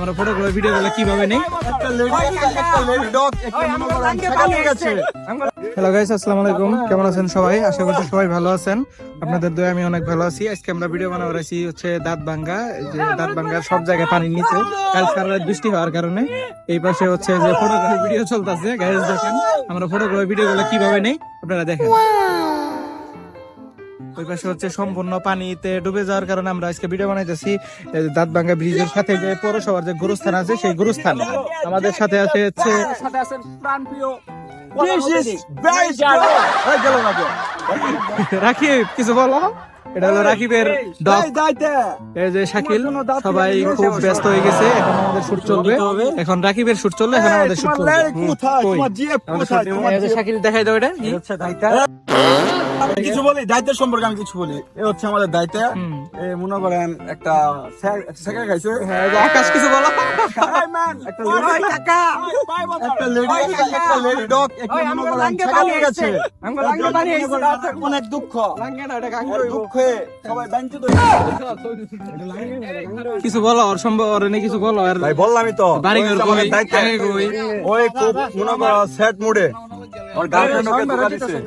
আমরা ফটোগুলো ভিডিওগুলো কীভাবে নেই? একটা লেডি একটা লেডি ডগ একটা করেন ছাগল গেছে। হ্যালো গাইস আসসালামু আলাইকুম। কেমন আছেন সবাই? আশা করছি সবাই ভালো আছেন। আপনাদের দয়ে আমি অনেক ভালো আছি। আজকে আমরা ভিডিও বানাবো আছি হচ্ছে দাঁত ভাঙ্গা। এই যে দাঁত ভাঙ্গা সব জায়গায় পানির নিচে। কাল সারা রাত বৃষ্টি হওয়ার কারণে। এই পাশে হচ্ছে যে ফটোগ্রাফি ভিডিও চলতেছে। গাইস দেখেন আমরা ফটোগ্রাফি ভিডিওগুলো কীভাবে নেই আপনারা দেখেন। ওই পাশে হচ্ছে সম্পূর্ণ পানিতে ডুবে যাওয়ার কারণে আমরা আজকে ভিডিও বানাইতেছি। দাঁতভাঙ্গা ব্রিজের সাথে যে পৌরসভার যে গুরুস্থান আছে, সেই গুরুস্থান। আমাদের সাথে আছে হচ্ছে। রাকিব, কিছু বলো? এটা হলো রাকিবের এই যে শাকিল, সবাই খুব ব্যস্ত হয়ে গেছে, এখন আমাদের শুট চলবে। এখন রাকিবের শুট চলবে এখন আমাদের শুট চলবে। শাকিল, দেখাই দাও এটা। কিছু বলি? দায়িত্বের সম্পর্কে আমি কিছু বলি। এ হচ্ছে আমাদের দায়িত্ব। মনে করেন একটা সেকা খাইছে। হ্যাঁ, এই যে আকাশ কিছু বলো? একটা লেডি একটা লেডি ডগ একটা মনে করেন ছাগল হয়ে গেছে। অনেক দুঃখ। দুঃখে সবাই ব্যাংকে কিছু বলো ওর সম্ভব ওর নিয়ে কিছু বলো। আর ভাই বললামই তো। বাড়ি ঘর কই। ওই খুব মনে করো সেট মুডে ওর গার্লফ্রেন্ড ওকে ধোকা দিছে।